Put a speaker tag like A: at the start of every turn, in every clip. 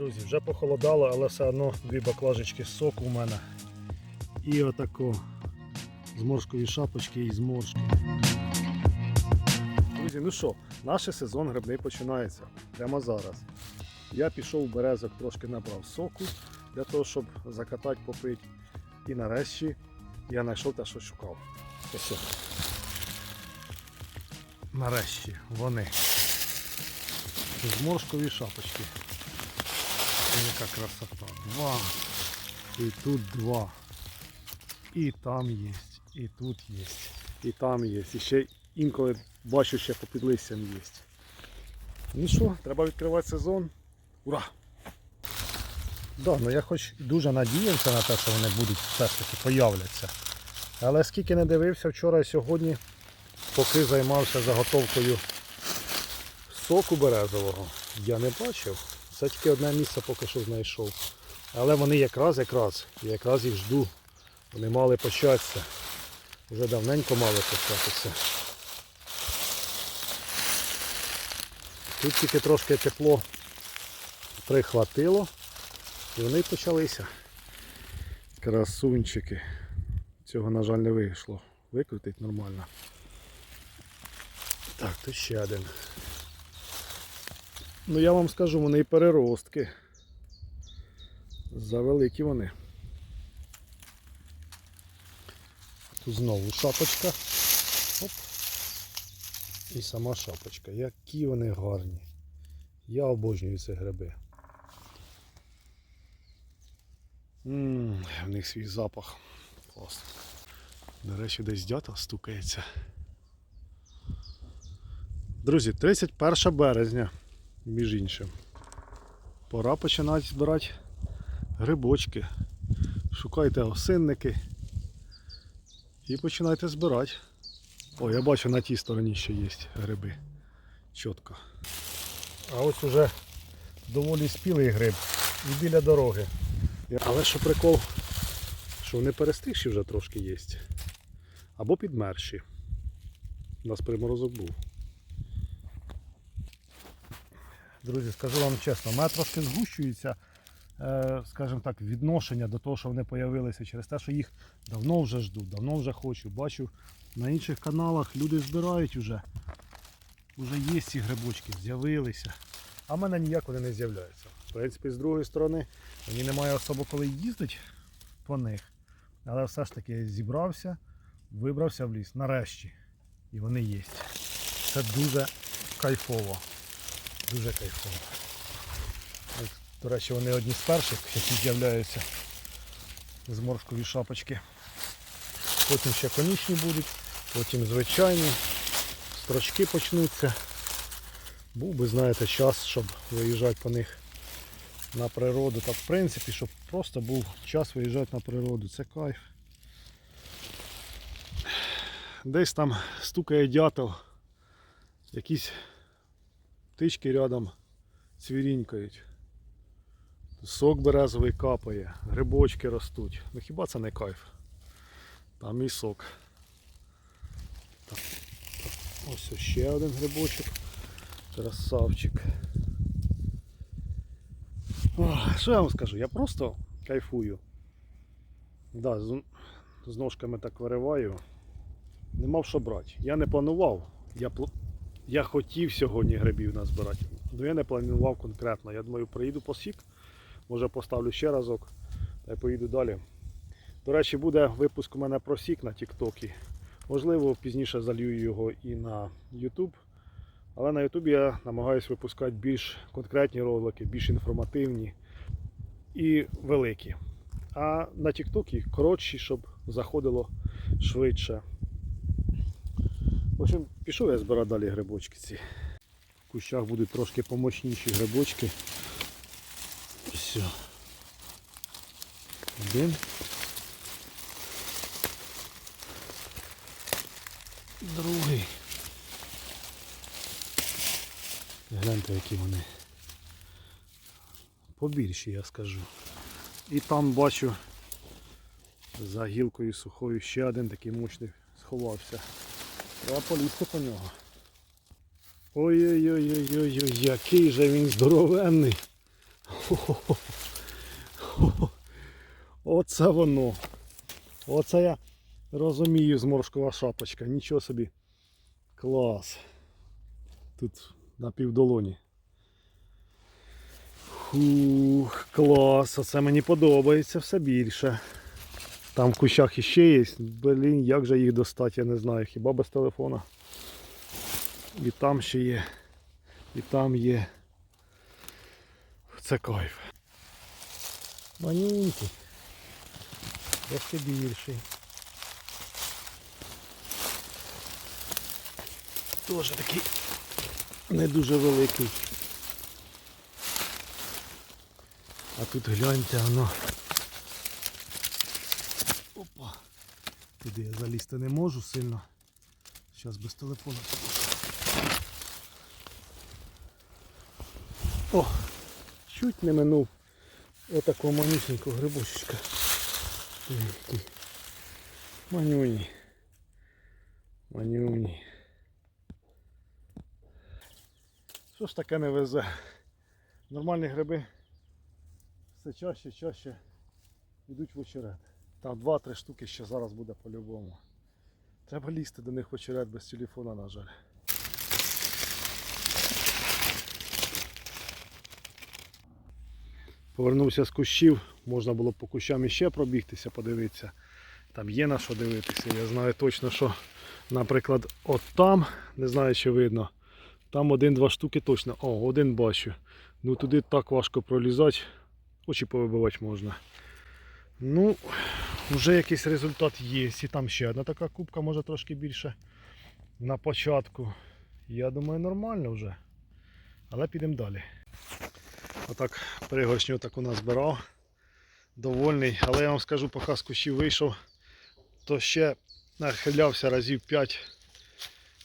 A: Друзі, вже похолодало, але все одно дві баклажечки соку у мене. І отако зморшкові шапочки і зморшки. Друзі, ну що, наш сезон грибний починається прямо зараз. Я пішов в березок, трошки набрав соку для того, щоб закатати, попити. І нарешті я знайшов те, що шукав. Ось. Нарешті вони. Зморшкові шапочки. Яка красота. Два. І тут два. І там є. І тут є. І там є. І ще інколи бачу, ще попід листям є. Ну що, треба відкривати сезон. Ура! Да, ну я хоч дуже надіявся на те, що вони будуть все ж таки появляться. Але скільки не дивився вчора і сьогодні, поки займався заготовкою соку березового, я не бачив. Тільки одне місце поки що знайшов. Але вони якраз якраз, якраз їх жду. Вони мали початися. Вже давненько мали початися. Тут тільки трошки тепло прихватило. І вони почалися. Красунчики. Цього, на жаль, не вийшло. Викрутить нормально. Так, тут ще один. Ну я вам скажу, вони і переростки. Завеликі вони. Тут знову шапочка. Оп. І сама шапочка. Які вони гарні. Я обожнюю ці гриби. Ммм, в них свій запах. Класно. До речі, десь дятел стукається. Друзі, 31 березня, між іншим. Пора починати збирати грибочки. Шукайте осинники і починайте збирати. О, я бачу на тій стороні ще є гриби. Чітко. А ось уже доволі спілий гриб і біля дороги. Але що прикол, що вони перестигші вже трошки є. Або підмерші. У нас приморозок був. Друзі, скажу вам чесно, мене трошки згущується, е, скажімо так, відношення до того, що вони з'явилися через те, що їх давно вже жду, давно вже хочу. Бачу на інших каналах люди збирають вже. Уже є ці грибочки, з'явилися. А в мене ніяк вони не з'являються. В принципі, з другої сторони, мені немає особо коли їздити по них. Але все ж таки зібрався, вибрався в ліс нарешті. І вони є. Це дуже кайфово. Дуже кайфово. До речі, вони одні з перших, які з'являються з морської шапочки. Потім ще конічні будуть, потім звичайні, строчки почнуться. Був би, знаєте, час, щоб виїжджати по них на природу. Та в принципі, щоб просто був час виїжджати на природу. Це кайф. Десь там стукає дятел, якісь птички рядом цвірінькають. Сок березовий капає, грибочки ростуть. Ну хіба це не кайф? Там і сок. Так. Ось ще один грибочок. Красавчик. Що я вам скажу? Я просто кайфую. Да, з, з ножками так вириваю. Не мав що брати. Я не планував. Я, пл- я хотів сьогодні грибів назбирати. але я не планував конкретно. Я думаю, приїду по сік, може поставлю ще разок та поїду далі. До речі, буде випуск у мене про сік на Тіктокі. Можливо, пізніше залью його і на YouTube. Але на YouTube я намагаюся випускати більш конкретні ролики, більш інформативні і великі. А на TikTok коротші, щоб заходило швидше. В общем, пішов я збирати далі грибочки ці. В кущах будуть трошки помощніші грибочки. Все. Один. Другий. Гляньте, які вони. Побільші, я скажу. І там бачу за гілкою сухою ще один такий мощний сховався. Треба полізти по нього. Ой-ой-ой-ой-ой, який же він здоровенний. Хо-хо-хо. Оце воно. Оце я розумію зморшкова шапочка. Нічого собі. Клас. Тут на півдолоні. Фух, клас. Оце мені подобається все більше. Там в кущах іще є. Блін, як же їх достати, я не знаю. Хіба без телефона. І там ще є. І там є. Це кайф. Маленький. Трошки більший. Теж такий не дуже великий. А тут гляньте воно. Опа. Туди я залізти не можу сильно. Зараз без телефону. О! Чуть не минув отакого манюсенького грибочечка. Манюні. Манюні. Що ж таке не везе? Нормальні гриби все чаще, чаще йдуть в очерет. Там 2-3 штуки ще зараз буде по-любому. Треба лізти до них в очерет без телефона, на жаль. Повернувся з кущів, можна було по кущам іще пробігтися, подивитися. Там є на що дивитися. Я знаю точно, що, наприклад, от там, не знаю, чи видно, там один-два штуки точно. О, один бачу. Ну туди так важко пролізати, очі повибивати можна. Ну, вже якийсь результат є. І там ще одна така кубка, може трошки більше на початку. Я думаю, нормально вже. Але підемо далі. Отак пригоршню таку назбирав. Довольний. Але я вам скажу, поки з кущів вийшов, то ще нахилявся разів 5.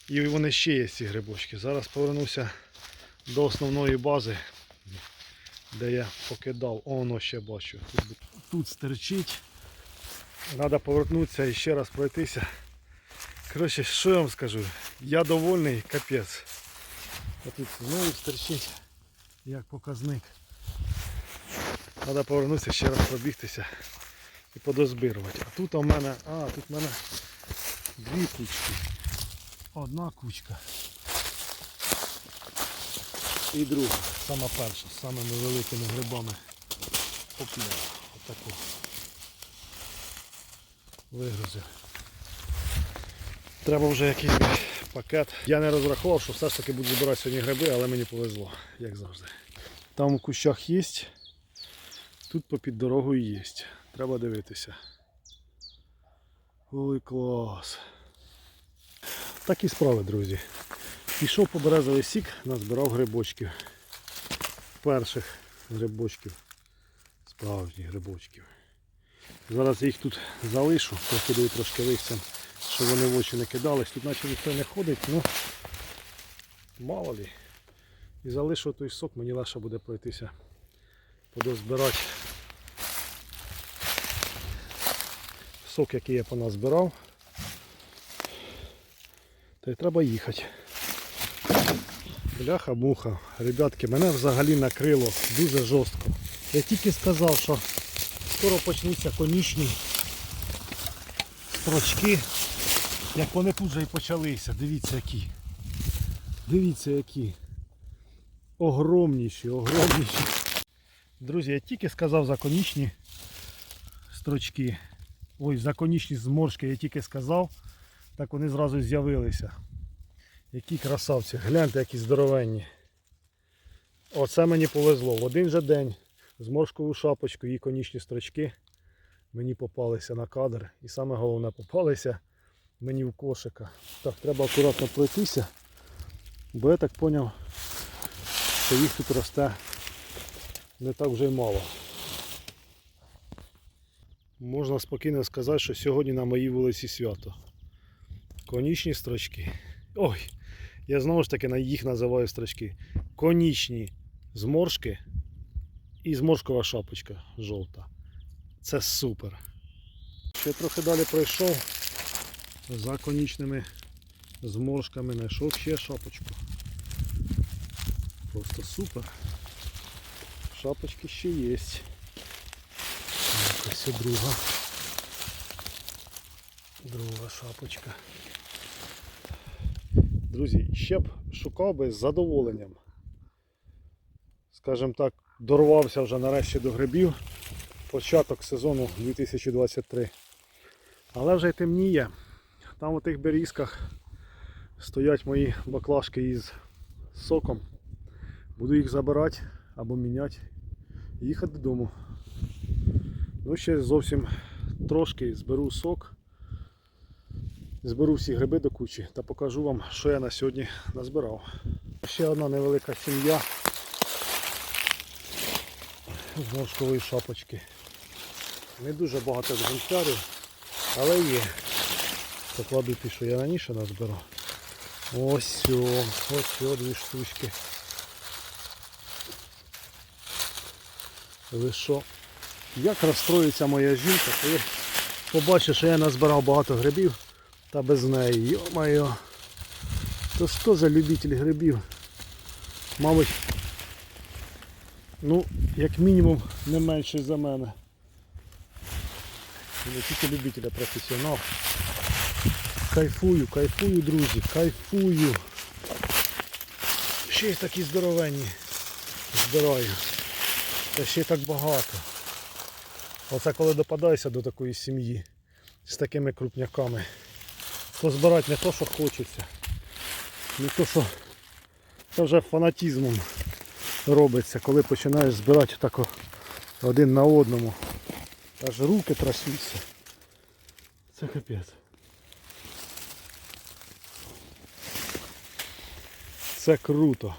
A: І вони ще є ці грибочки. Зараз повернуся до основної бази, де я покидав. О, воно ще бачу. Тут стерчить. Треба повернутися і ще раз пройтися. Коротше, що я вам скажу? Я довольний, капець. А тут знову стерчить, як показник. Треба повернутися, ще раз пробігтися і подозбирувати. А тут у мене, а, тут у мене дві кучки. Одна кучка. І друга, сама перша, з самими великими грибами. Опля, отаку. Вигрузив. Треба вже якийсь пакет. Я не розрахував, що все ж таки буду збирати сьогодні гриби, але мені повезло, як завжди. Там у кущах є, тут попід дорогою є. Треба дивитися. Ой, клас. Такі справи, друзі. Пішов по березовий сік, назбирав грибочків. Перших грибочків. Справжніх грибочків. Зараз їх тут залишу, покидаю трошки листям, щоб вони в очі не кидались. Тут наче ніхто не ходить, ну мало лі. І залишу той сок, мені легше буде пройтися. Подозбирати сок, який я поназбирав. Та й треба їхати. Бляха-муха. Ребятки, мене взагалі накрило дуже жорстко. Я тільки сказав, що скоро почнуться конічні строчки. Як вони тут вже і почалися. Дивіться які. Дивіться які. Огромніші, огромніші. Друзі, я тільки сказав за конічні строчки. Ой, за конічні зморшки я тільки сказав. Так вони зразу з'явилися. Які красавці, гляньте, які здоровенні. Оце мені повезло. В один же день з моршковою шапочкою і конічні строчки мені попалися на кадр. І саме головне попалися мені в кошика. Так, треба акуратно пройтися, бо я так зрозумів, що їх тут росте не так вже й мало. Можна спокійно сказати, що сьогодні на моїй вулиці свято. Конічні строчки. Ой, я знову ж таки їх називаю строчки. Конічні зморшки і зморшкова шапочка жовта. Це супер. Ще трохи далі пройшов. За конічними зморшками знайшов ще шапочку. Просто супер. шапочки ще є. Ось друга. Друга шапочка. Друзі, ще б шукав би з задоволенням. Скажімо так, дорвався вже нарешті до грибів. Початок сезону 2023. Але вже й темніє. Там у тих берізках стоять мої баклажки із соком. Буду їх забирати або міняти і їхати додому. Ну, ще зовсім трошки зберу сок. Зберу всі гриби до кучі та покажу вам, що я на сьогодні назбирав. Ще одна невелика сім'я з моршкової шапочки. Не дуже багато екземплярів, але є. Покладу ті, що я раніше назбирав. Ось о, ось о, дві штучки. Ви що? Як розстроїться моя жінка, коли побачить, що я назбирав багато грибів та без неї. Йо-моє. То що за любитель грибів? Мабуть, ну, як мінімум, не менший за мене. Не тільки любитель, а професіонал. Кайфую, кайфую, друзі, кайфую. Ще й такі здоровенні. Збираю. Та ще так багато. Оце коли допадаєшся до такої сім'ї з такими крупняками, то збирати не то, що хочеться, не то, що це вже фанатізмом робиться, коли починаєш збирати так один на одному. Аж руки трясуться. Це капець. Це круто.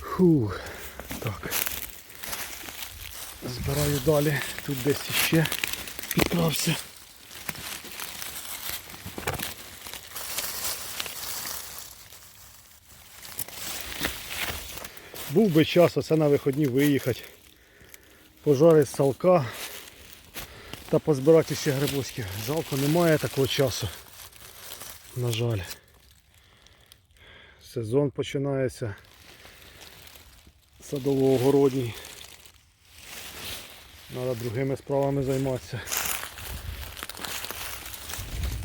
A: Фух. Так. Збираю далі. Тут десь іще підкрався. Був би час оце на виходні виїхати, пожарити салка та позбирати ще грибочків. Жалко, немає такого часу. На жаль. Сезон починається садово-огородній. Треба другими справами займатися.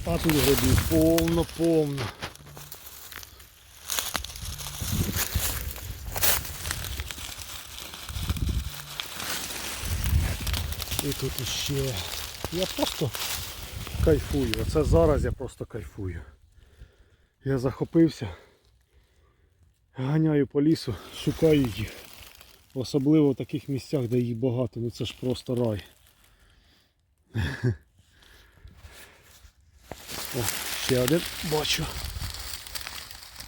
A: А тут грибів повно-повно. І тут іще. Я просто кайфую. Оце зараз я просто кайфую. Я захопився. Ганяю по лісу, шукаю їх. Особливо в таких місцях, де їх багато, ну це ж просто рай. О, ще один бачу.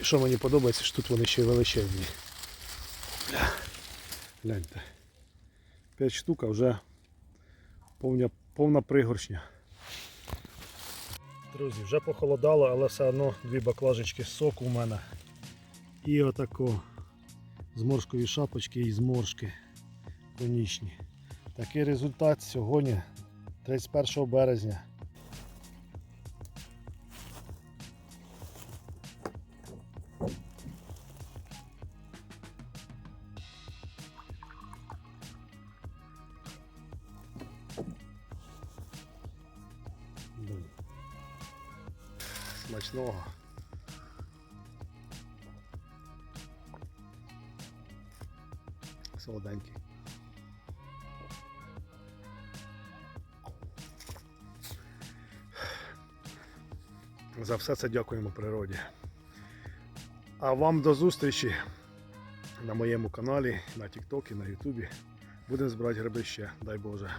A: Що мені подобається, що тут вони ще й величезні. Гля. Гляньте. 5 штук, а вже повна, повна пригоршня. Друзі, вже похолодало, але все одно дві баклажечки соку у мене. І отако зморшкові шапочки і зморшки конічні. Такий результат сьогодні, 31 березня. Смачного. Солоденький. За все це дякуємо природі. А вам до зустрічі на моєму каналі, на TikTok і на Ютубі. Будемо збирати гриби ще, дай Боже.